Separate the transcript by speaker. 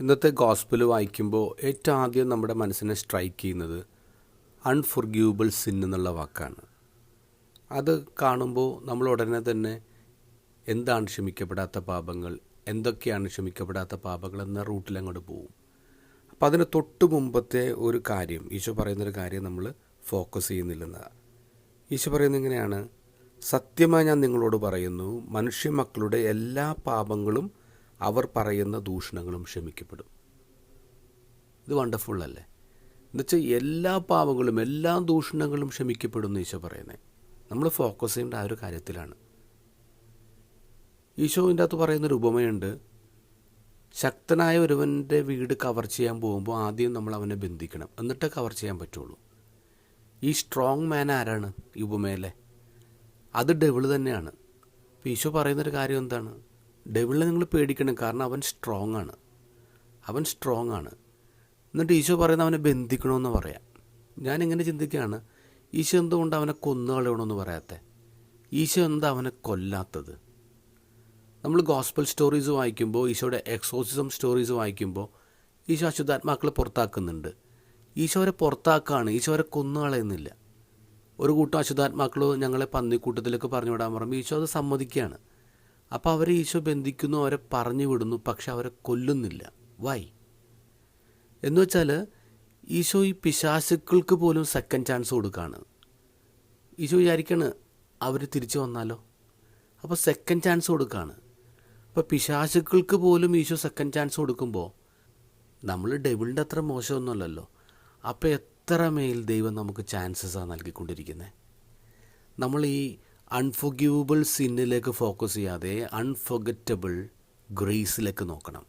Speaker 1: ഇന്നത്തെ ഗോസ്പിൽ വായിക്കുമ്പോൾ ഏറ്റവും ആദ്യം നമ്മുടെ മനസ്സിനെ സ്ട്രൈക്ക് ചെയ്യുന്നത് അൺഫൊർഗ്യൂബിൾ സിൻ എന്നുള്ള വാക്കാണ്. അത് കാണുമ്പോൾ നമ്മൾ ഉടനെ തന്നെ എന്താണ് ക്ഷമിക്കപ്പെടാത്ത പാപങ്ങൾ എന്തൊക്കെയാണ് ക്ഷമിക്കപ്പെടാത്ത പാപങ്ങൾ എന്ന റൂട്ടിൽ അങ്ങോട്ട് പോകും അപ്പോൾ അതിന് തൊട്ട് മുമ്പത്തെ ഒരു കാര്യം ഈശോ പറയുന്നൊരു കാര്യം നമ്മൾ ഫോക്കസ് ചെയ്യുന്നില്ലെന്നതാണ് ഈശോ പറയുന്നത് ഇങ്ങനെയാണ് സത്യമായി ഞാൻ നിങ്ങളോട് പറയുന്നു മനുഷ്യ മക്കളുടെ എല്ലാ പാപങ്ങളും അവർ പറയുന്ന ദൂഷണങ്ങളും ക്ഷമിക്കപ്പെടും. ഇത് വണ്ടർഫുൾ അല്ലേ? എന്നുവെച്ചാൽ എല്ലാ പാവങ്ങളും എല്ലാ ദൂഷണങ്ങളും ക്ഷമിക്കപ്പെടും ഈശോ പറയുന്നത് നമ്മൾ ഫോക്കസ് ചെയ്യേണ്ട ആ ഒരു കാര്യത്തിലാണ്. ഈശോവിന്റെ അകത്ത് പറയുന്നൊരു ഉപമയുണ്ട്. ശക്തനായ ഒരുവന്റെ വീട് കവർ ചെയ്യാൻ പോകുമ്പോൾ ആദ്യം നമ്മൾ അവനെ ബന്ധിക്കണം. എന്നിട്ട് കവർ ചെയ്യാൻ പറ്റുള്ളൂ. ഈ സ്ട്രോങ് മാൻ ആരാണ്? ഈ ഉപമയിലെ അത് ഡെവിൾ തന്നെയാണ്. അപ്പോൾ ഈശോ പറയുന്നൊരു കാര്യം എന്താണ്? ഡെവിളിനെ നിങ്ങൾ പേടിക്കണം കാരണം അവൻ സ്ട്രോങ് ആണ്. അവൻ സ്ട്രോങ് ആണ്. എന്നിട്ട് ഈശോ പറയുന്ന അവനെ ബന്ധിക്കണമെന്ന് പറയാം. ഞാനിങ്ങനെ ചിന്തിക്കുകയാണ് ഈശോ എന്തുകൊണ്ട് അവനെ കൊന്നു കളയണമെന്ന് പറയാത്തെ? ഈശോ എന്താ അവനെ കൊല്ലാത്തത്? നമ്മൾ ഗോസ്പൽ സ്റ്റോറീസ് വായിക്കുമ്പോൾ ഈശോയുടെ എക്സോസിസം സ്റ്റോറീസ് വായിക്കുമ്പോൾ ഈശോ അശുദ്ധാത്മാക്കളെ പുറത്താക്കുന്നുണ്ട്. ഈശോ അവരെ പുറത്താക്കുകയാണ് ഈശോ അവരെ കൊന്നു കളയുന്നില്ല ഒരു കൂട്ടം അശുദ്ധാത്മാക്കൾ ഞങ്ങളെ പന്നിക്കൂട്ടത്തിലേക്ക് പറഞ്ഞു വിടാൻ പറയുമ്പോൾ ഈശോ അത് സമ്മതിക്കുകയാണ്. അപ്പോൾ അവരെ ഈശോ ബന്ധിക്കുന്നു അവരെ പറഞ്ഞു വിടുന്നു പക്ഷെ അവരെ കൊല്ലുന്നില്ല. വൈ എന്ന് വെച്ചാൽ ഈശോ ഈ പിശാസുക്കൾക്ക് പോലും സെക്കൻഡ് ചാൻസ് കൊടുക്കുകയാണ് ഈശോ വിചാരിക്കാണ് അവർ തിരിച്ചു വന്നാലോ? അപ്പോൾ സെക്കൻഡ് ചാൻസ് കൊടുക്കുകയാണ് അപ്പോൾ പിശാശുക്കൾക്ക് പോലും ഈശോ സെക്കൻഡ് ചാൻസ് കൊടുക്കുമ്പോൾ നമ്മൾ ഡെവിളിന്റെ അത്ര മോശമൊന്നുമല്ലല്ലോ. അപ്പോൾ എത്ര മേൽ ദൈവം നമുക്ക് ചാൻസസ് ചാൻസസാണ് നൽകിക്കൊണ്ടിരിക്കുന്നത് നമ്മൾ ഈ അൺഫൊഗ്യൂബിൾ സിന്നിലേക്ക് ഫോക്കസ് ചെയ്യാതെ അൺഫൊഗറ്റബിൾ ഗ്രേസിലേക്ക് നോക്കണം.